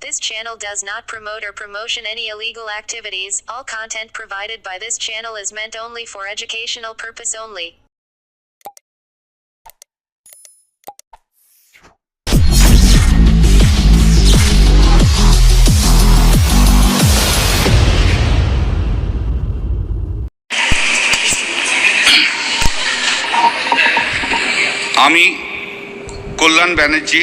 This channel does not promote or promotion any illegal activities. All content provided by this channel is meant only for educational purpose only. আমি কল্যাণ ব্যানার্জি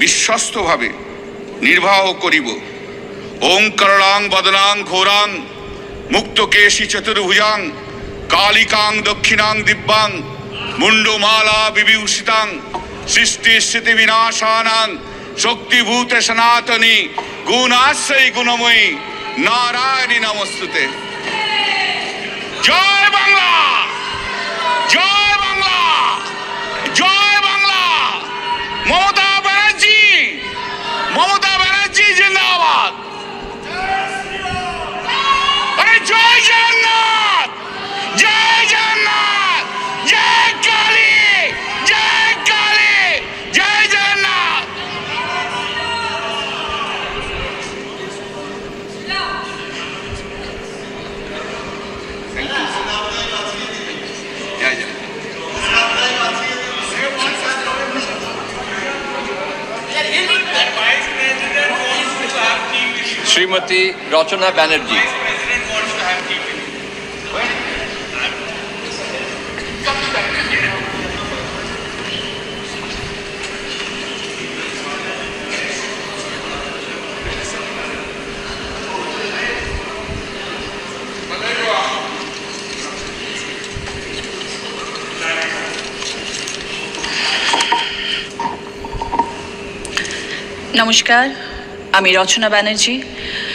বিশ্বস্তভাবে নির্বাহ করিব। ওং করণাং বদনাং, ঘোরাং, মুক্তকেশী চতুর্ভুজাং, কালিকাং, দক্ষিণাং, দিব্যাং মুন্ডমালা বিভূষিতাং, সৃষ্টি স্থিতি বিনাশানাং, শক্তিভূত সনাতনী, গুণাশ্রয়ী গুণময়ী, নারায়ণী নমস্তুতে। জয় বাংলা! জয় শ্রীমতী রচনা ব্যানার্জি। নমস্কার আমি রচনা ব্যানার্জি।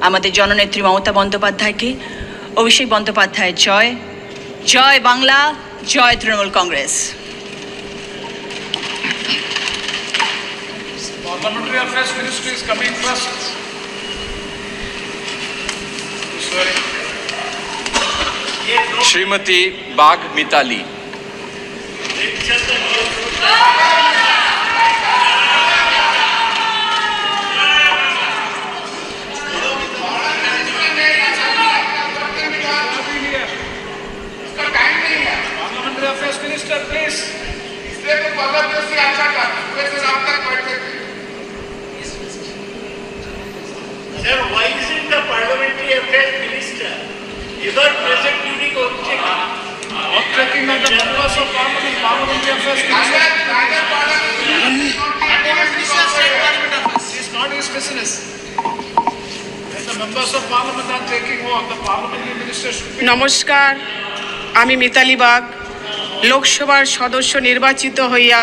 আমাদের জননেত্রী মমতা বন্দ্যোপাধ্যায়কে অভিষেক বন্দ্যোপাধ্যায়ের জয় জয় বাংলা জয় Trinamool Congress Parliamentary Affairs Ministry is coming first. Swearing. Shrimati Bag নমস্কার, আমি মিতালি বাগ, লোকসভার সদস্য নির্বাচিত হইয়া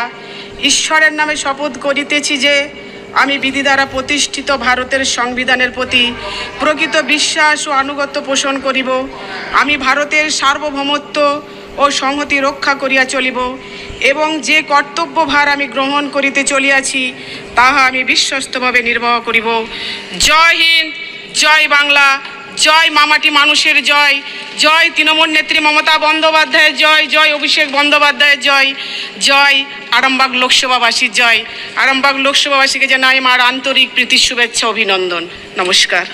ঈশ্বরের নামে শপথ করিতেছি যে আমি বিধি দ্বারা প্রতিষ্ঠিত ভারতের সংবিধানের প্রতি প্রকৃত বিশ্বাস ও আনুগত্য পোষণ করিব। আমি ভারতের সার্বভৌমত্ব ও সংহতি রক্ষা করিয়া চলিব। এবং যে কর্তব্যভার আমি গ্রহণ করিতে চলিয়াছি, তাহা আমি বিশ্বস্তভাবে নির্বাহ করিব। জয় হিন্দ, জয় বাংলা, জয় মামাটি মানুষের জয় জয় তৃণমূল নেত্রী মমতা বন্দ্যোপাধ্যায়ের জয় জয় অভিষেক বন্দ্যোপাধ্যায়ের জয় জয় আরামবাগ লোকসভাবাসীর জয়। আরামবাগ লোকসভাবাসীকে জানাই আমার আন্তরিক প্রীতি শুভেচ্ছা, অভিনন্দন। নমস্কার।